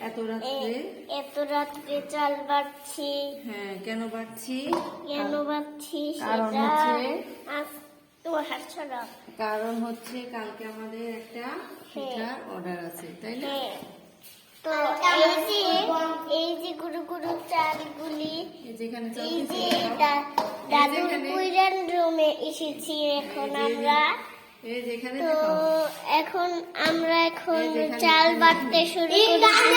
এত রাত্রে? চাল বাড়ছি। হ্যাঁ কেন পাচ্ছি কেন বাড়ছি কারণ হচ্ছে- কারণ হচ্ছে কালকে আমাদের একটা পিঠার অর্ডার আছে তাই না? হ্যাঁ। তো এই যে এই যে গুরু গুরু চালগুলি এই যেখানে চাল যে দিয়েছি, দা- দাদুর রুমে এসেছি এখন আমরা। তো এখন আমরা এখন চাল বাটতে শুরু করেছি।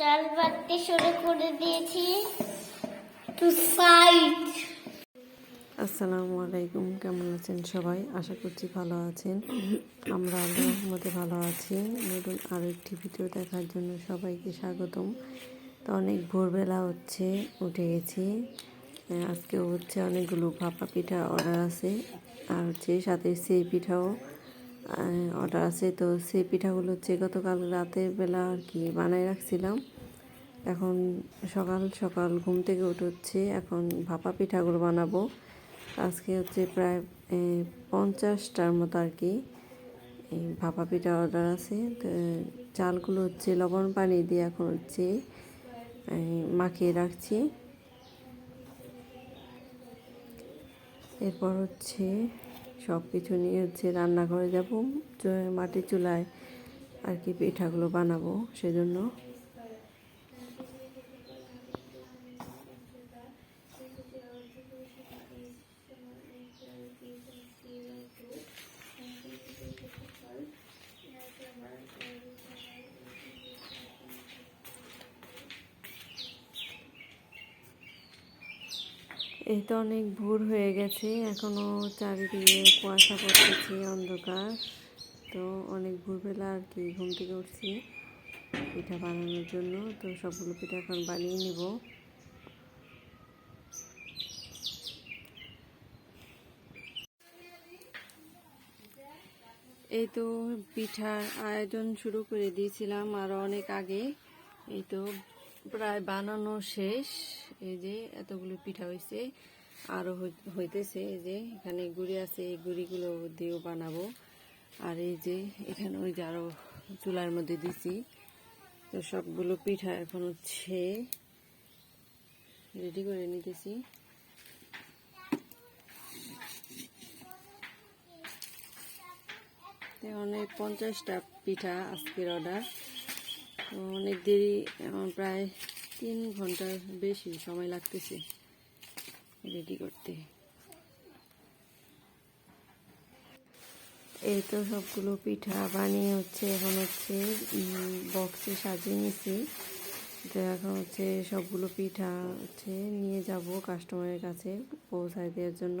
চাল বাটতে শুরু করে দিয়েছি। টু সাইড আসসালামু আলাইকুম কেমন আছেন সবাই? আশা করছি ভালো আছেন। আমরা আল্লাহর রহমতে ভালো আছি। নতুন আরও একটি ভিডিও দেখার জন্য সবাইকে স্বাগতম। তো অনেক ভোরবেলা হচ্ছে উঠে গেছি। আহ, আজকেও হচ্ছে অনেকগুলো ভাপা পিঠা অর্ডার আছে। আর হচ্ছে সাথে সেই পিঠাও অর্ডার আছে। তো সেই পিঠাগুলো হচ্ছে গতকাল রাতের বেলা আর কি বানায় রাখছিলাম। এখন সকাল সকাল ঘুম থেকে উঠে হচ্ছে এখন ভাপা পিঠাগুলো বানাবো। আজকে হচ্ছে প্রায় পঞ্চাশটার মতো আর কি এই ভাপা পিঠা অর্ডার আছে। তো চালগুলো হচ্ছে লবণ পানি দিয়ে এখন হচ্ছে মাখিয়ে রাখছি। এরপর হচ্ছে সব কিছু নিয়ে হচ্ছে রান্নাঘরে যাব মাটির চুলায় আর কি পিঠাগুলো বানাবো, সেজন্য এই তো অনেক ভোর হয়ে গেছে, এখনও চারিদিকে কুয়াশা পড়তেছে, অন্ধকার। তো অনেক ভোরবেলা আর কি, ঘুম থেকে উঠছি পিঠা বানানোর জন্য। তো সবগুলো পিঠা এখন বানিয়ে নিব। এই তো পিঠার আয়োজন শুরু করে দিয়েছিলাম আরও অনেক আগে। এই তো প্রায় বানানো শেষ। এই যে এতগুলো পিঠা হয়েছে আরও হইতেছে এই যে এখানে গুড়ি আছে, এই গুড়িগুলো দিয়েও বানাবো। আর এই যে এখানে ওই যে আরও চুলার মধ্যে দিছি। তো সবগুলো পিঠা এখন হচ্ছে রেডি করে নিতেছি। অনেক পঞ্চাশটা পিঠা আজকের অর্ডার। অনেক দেরি প্রায় তিন ঘণ্টার বেশি সময় লাগতেছে রেডি করতে। এই তো সবগুলো পিঠা বানিয়ে হচ্ছে, এখন হচ্ছে বক্সে সাজিয়ে নিছি। তো এখন হচ্ছে সবগুলো পিঠা হচ্ছে নিয়ে যাব কাস্টমারের কাছে পৌঁছায় দেওয়ার জন্য।